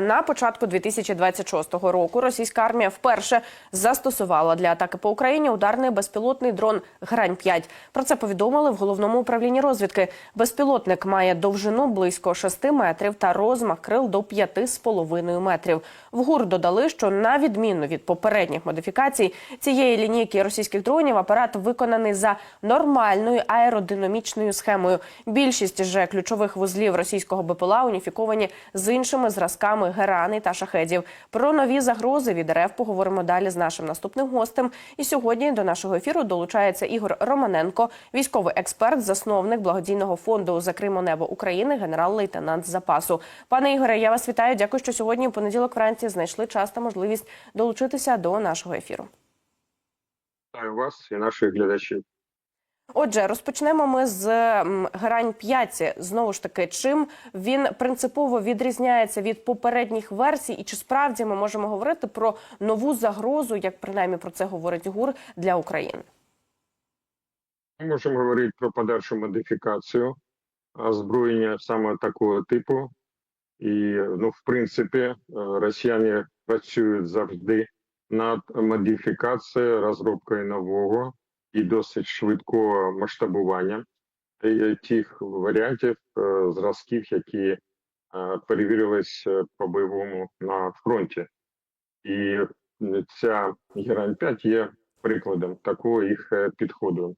На початку 2026 року російська армія вперше застосувала для атаки по Україні ударний безпілотний дрон Грань 5 Про це повідомили в головному управлінні розвідки. Безпілотник має довжину близько 6 метрів та розмах крил до 5,5 метрів. В ГУР додали, що на відміну від попередніх модифікацій цієї лінійки російських дронів апарат виконаний за нормальною аеродинамічною схемою. Більшість же ключових вузлів російського БПЛА уніфіковані з іншими зразками герани та шахедів. Про нові загрози від РФ поговоримо далі з нашим наступним гостем. І сьогодні до нашого ефіру долучається Ігор Романенко, військовий експерт, засновник благодійного фонду за Кримо Небо України, генерал-лейтенант запасу. Пане Ігоре, я вас вітаю. Дякую, що сьогодні у понеділок вранці знайшли час та можливість долучитися до нашого ефіру. Вітаю вас і наших глядачів. Отже, розпочнемо ми з грань 5 Знову ж таки, чим він принципово відрізняється від попередніх версій, і чи справді ми можемо говорити про нову загрозу, як принаймні про це говорить ГУР для України? Ми можемо говорити про подальшу модифікацію озброєння саме такого типу. І, ну, в принципі, е, росіяни працюють завжди над модифікацією, розробкою нового і досить швидкого масштабування тих варіантів, е, зразків, які е, перевірились е, по бойовому на фронті. І ця Герань 5 є прикладом такого їх підходу.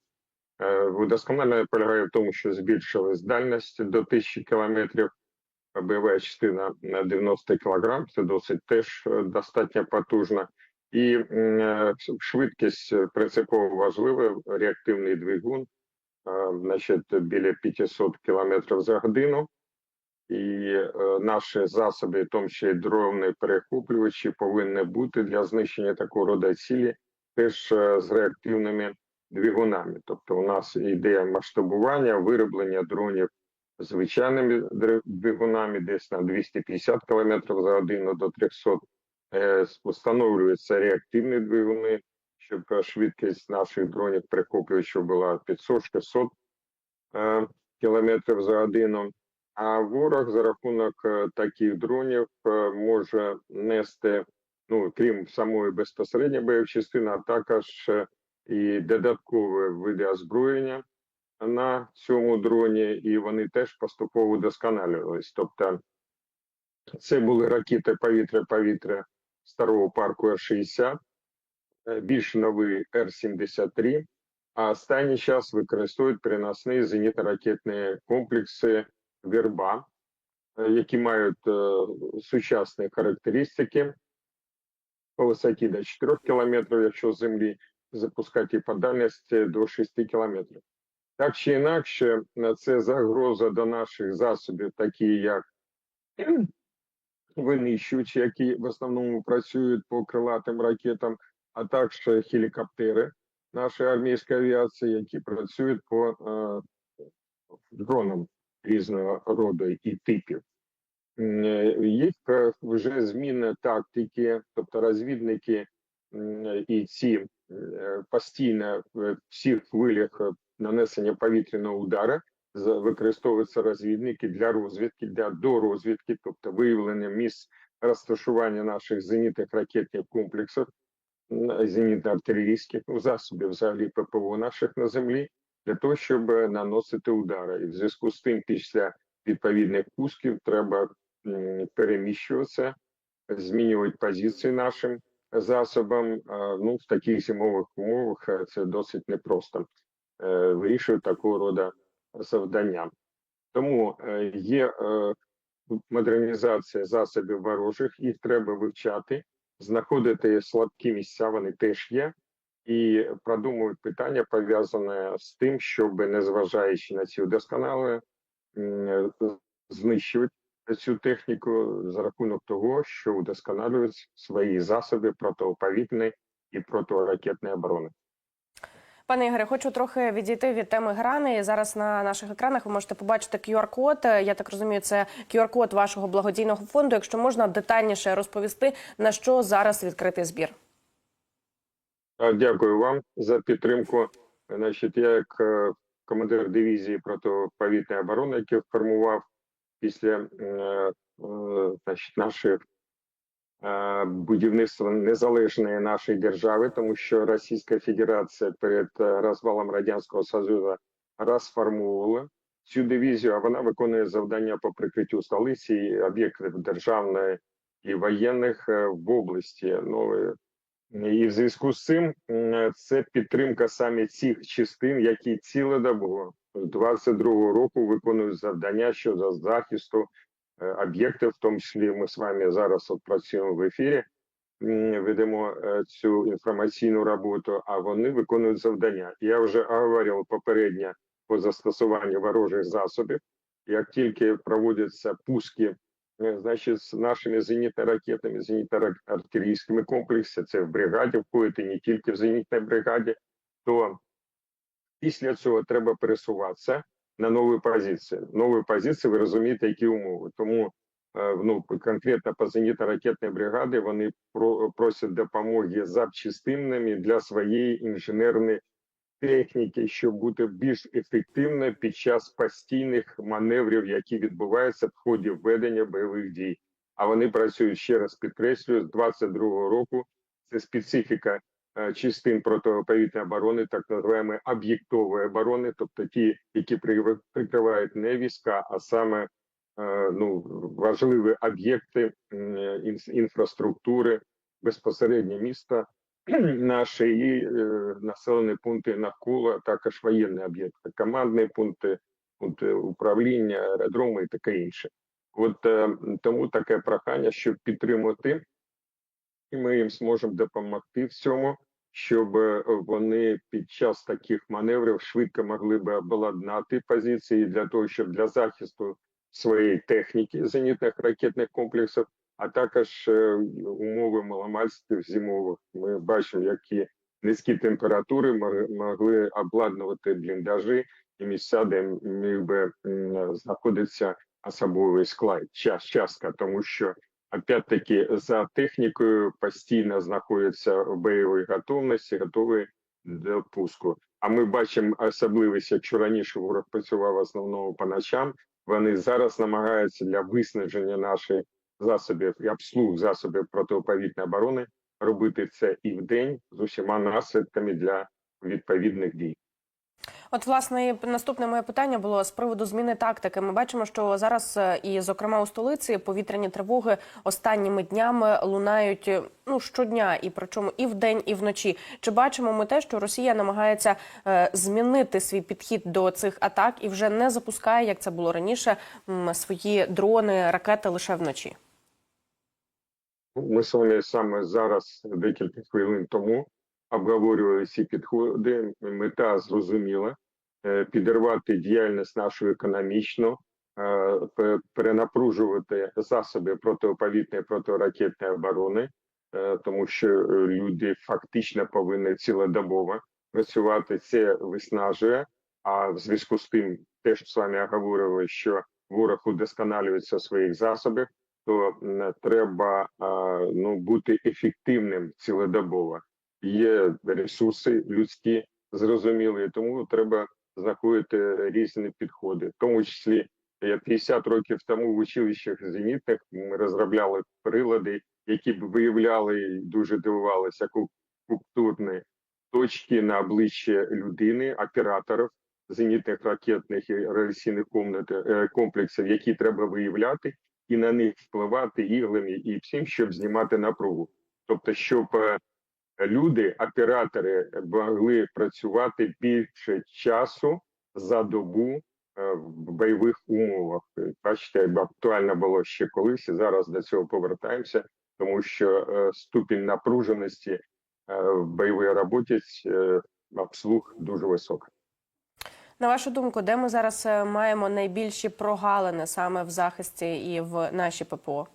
Е, полягає в тому, що збільшилась дальність до 1000 кілометрів, бойова частина на 90 кілограм, це досить теж достатньо потужно. І е, швидкість е, принципово важлива, реактивний двигун, е, значить, біля 500 кілометрів за годину. І наші засоби, в тому числі дрони перехоплювачі, повинні бути для знищення такого роду цілі теж з реактивними двигунами. Тобто, у нас йде масштабування, вироблення дронів звичайними двигунами, десь на 250 км за годину до 300. Е, Встановлюються реактивні двигуни, щоб е, швидкість наших дронів перехоплювачів була 500-600 е, км за годину. А ворог за рахунок е, таких дронів е, може нести, ну крім самої безпосередньої бойової частини, а також е, і додаткові види озброєння на цьому дроні, і вони теж поступово удосконалювались. Тобто, це були ракети повітря-повітря старого парку Р-60, е, більш новий Р-73, а останній час використовують переносні зенітно-ракетні комплекси Верба, е, які мають е, сучасні характеристики по висоті до 4 км, якщо з землі запускати і по дальності до 6 км. Так чи інакше, це загроза до наших засобів, такі як винищувачі, які в основному працюють по крилатим ракетам, а також гелікоптери нашої армійської авіації, які працюють по е, дронам різного роду і типів. Їх вже зміни тактики, тобто розвідники і ці постійно всіх хвилях нанесення повітряного удара використовуються розвідники для розвідки, для дорозвідки, тобто виявлення місць розташування наших зенітних ракетних комплексів, зенітно-артилерійських ну, засобів взагалі ППО наших на землі, для того, щоб е, наносити удари. І в зв'язку з тим, після відповідних пусків треба переміщуватися, змінювати позиції нашим засобам. Ну, в таких зимових умовах е, це досить непросто е, вирішувати такого роду завдання. Тому е, є е, модернізація засобів ворожих, їх треба вивчати, знаходити слабкі місця, вони теж є, і продумують питання пов'язане з тим, щоб, незважаючи на ці удосконалення, знищувати цю техніку за рахунок того, що удосконалюють свої засоби протиповітряної і протиракетної оборони. Пане Ігоре, хочу трохи відійти від теми грани. Зараз на наших екранах ви можете побачити QR-код. Я так розумію, це QR-код вашого благодійного фонду. Якщо можна детальніше розповісти, на що зараз відкритий збір. Дякую вам за підтримку. Значить, я як е, командир дивізії протиповітряної оборони, який формував після е, значить, нашої е, будівництва незалежної нашої держави, тому що Російська Федерація перед е, розвалом Радянського Союзу розформувала цю дивізію, а вона виконує завдання по прикриттю столиці і об'єктів державної і воєнних е, в області. Ну, е, і в зв'язку з цим це підтримка саме цих частин, які цілодобово з 22-го року виконують завдання щодо захисту е, об'єктів, в тому числі ми з вами зараз от працюємо в ефірі, ведемо е, цю інформаційну роботу, а вони виконують завдання. Я вже говорив попередньо по застосуванню ворожих засобів. Як тільки проводяться пуски, е, значить, з нашими зенітно-ракетними, зенітно-артилерійськими комплексами, це в бригаді входить і не тільки в зенітній бригаді, то після цього треба пересуватися на нові позиції. Нові позиції, ви розумієте, які умови. Тому е, ну, конкретно по зенітно-ракетній бригаді вони про- просять допомоги запчастинами для своєї інженерної техніки, щоб бути більш ефективною під час постійних маневрів, які відбуваються в ході ведення бойових дій. А вони працюють ще раз підкреслюю з 22-го року. Це специфіка частин протиповітряної оборони, так називаємо об'єктової оборони, тобто ті, які прикривають не війська, а саме е, ну важливі об'єкти інфраструктури, безпосередньо міста наші е, населені пункти навколо, також воєнні об'єкти, командні пункти, пункти управління, аеродроми і таке інше. От е, тому таке прохання, щоб підтримати, і ми їм зможемо допомогти в цьому, щоб е, вони під час таких маневрів швидко могли би обладнати позиції для того, щоб для захисту своєї техніки зенітних ракетних комплексів а також е, умови маломальських зимових. Ми бачимо, які низькі температури могли обладнувати бліндажі і місця, де міг би знаходитися особовий склад, час, частка, тому що опять-таки за технікою постійно знаходяться в бойовій готовності, готові до пуску. А ми бачимо особливість, якщо раніше ворог працював в основному по ночам, вони зараз намагаються для виснаження нашої засобів і обслуг засобів протиповітряної оборони робити це і вдень з усіма наслідками для відповідних дій. От, власне, наступне моє питання було з приводу зміни тактики. Ми бачимо, що зараз е, і, зокрема, у столиці повітряні тривоги останніми днями лунають е, ну щодня, і причому і вдень, і вночі. Чи бачимо ми те, що Росія намагається е, змінити свій підхід до цих атак і вже не запускає, як це було раніше, свої дрони, ракети лише вночі? Ми з вами саме зараз, декілька хвилин тому, обговорювали ці підходи. Мета зрозуміла е, підірвати діяльність нашу економічну, е, перенапружувати засоби протиповітряної протиракетної оборони, е, тому що люди фактично повинні цілодобово працювати. Це виснажує. А в зв'язку з тим, теж з вами говорили, що ворог удосконалюється в своїх засобах то треба ну бути ефективним цілодобово. Є ресурси людські зрозумілі, тому треба знаходити різні підходи, в тому числі я 50 років тому в училищах зенітних ми розробляли прилади, які б виявляли і дуже дивувалися культурні точки на обличчі людини, операторів зенітних ракетних і радіаційних е, комплексів, які треба виявляти і на них впливати іглами і всім, щоб знімати напругу. Тобто, щоб е, люди, оператори, могли працювати більше часу за добу е, в бойових умовах. Е, Бачите, актуально було ще колись, і зараз до цього повертаємося, тому що е, ступінь напруженості в бойовій роботі обслуг дуже висока. На вашу думку, де ми зараз маємо найбільші прогалини саме в захисті і в нашій ППО?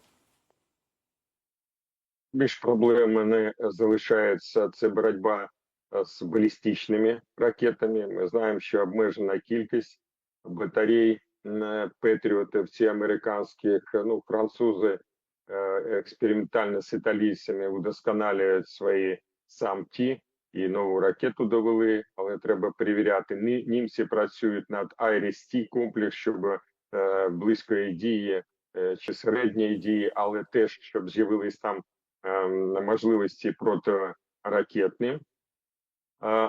Більш проблемами залишається це боротьба е, з балістичними ракетами. Ми знаємо, що обмежена кількість батарей е, Петріотів, ці американських, ну французи е, експериментально з італійцями удосконалюють свої самті і нову ракету довели, але треба перевіряти. Німці працюють над Айріс-Ті комплекс, щоб е, близької дії е, чи середньої дії, але теж щоб з'явились там можливості протиракетні. Е,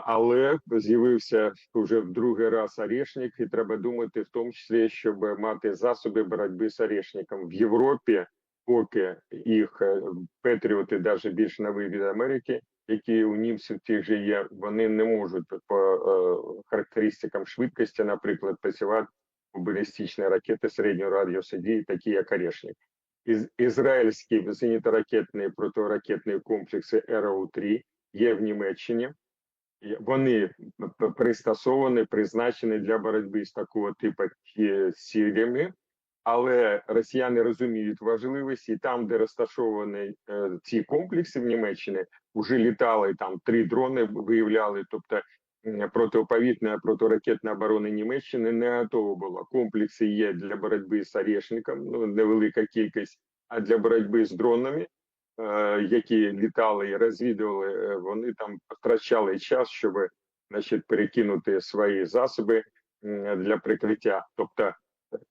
Але з'явився вже в другий раз орешник, і треба думати в тому числі, щоб мати засоби боротьби з орешником в Європі, поки їх е, патріоти, навіть більш нові від Америки, які у німців тих же є, вони не можуть по е, характеристикам швидкості, наприклад, працювати балістичні ракети середнього радіусу дії, такі як орешник. Із, ізраїльські зенітно-ракетні протиракетні комплекси РО-3 є в Німеччині. Вони пристосовані, призначені для боротьби з такого типу цілями, але росіяни розуміють важливість, і там, де розташовані е, ці комплекси в Німеччині, вже літали там три дрони, виявляли. Тобто м, протиповітряна протиракетна оборона Німеччини не готова була. Комплекси є для боротьби з орешником, ну невелика кількість, а для боротьби з дронами е, які літали і розвідували, е, вони там втрачали час, щоб значить, перекинути свої засоби для прикриття. Тобто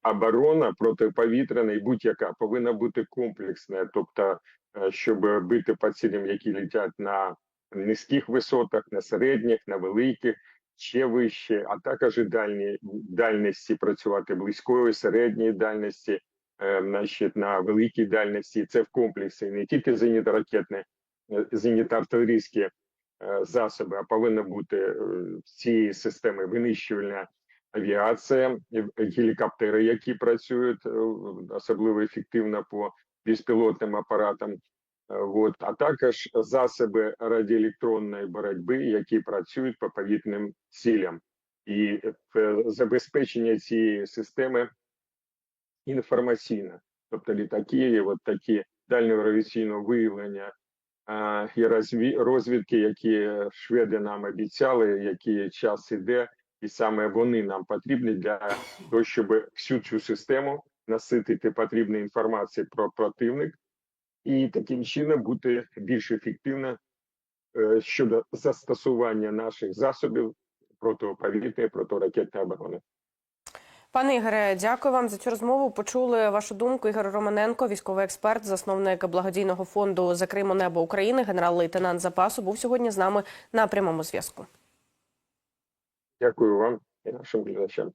оборона протиповітряна і будь-яка повинна бути комплексна, тобто, е, щоб бити по цілям, які летять на низьких висотах, на середніх, на великих. Ще вище, а також і дальні дальності працювати близької, середньої дальності, е, значить, на великій дальності. Це в комплексі не тільки зенітно-ракетні, е, зенітно-артилерійські е, засоби, а повинна бути е, цієї системи винищувальна авіація, гелікоптери, які працюють е, особливо ефективно по безпілотним апаратам. От, а також засоби радіоелектронної боротьби, які працюють по повітряним цілям, і е, забезпечення цієї системи інформаційно, тобто літаки, от такі дальньоравіційного виявлення а, і розві- розвідки, які шведи нам обіцяли, які час іде, і саме вони нам потрібні для того, щоб всю цю систему наситити потрібною інформацією про противник і таким чином бути більш ефективно е, щодо застосування наших засобів протиповітряної протиракетної оборони. Пане Ігоре, дякую вам за цю розмову. Почули вашу думку. Ігор Романенко, військовий експерт, засновник благодійного фонду Закримо небо України, генерал-лейтенант запасу, був сьогодні з нами на прямому зв'язку. Дякую вам і нашим глядачам.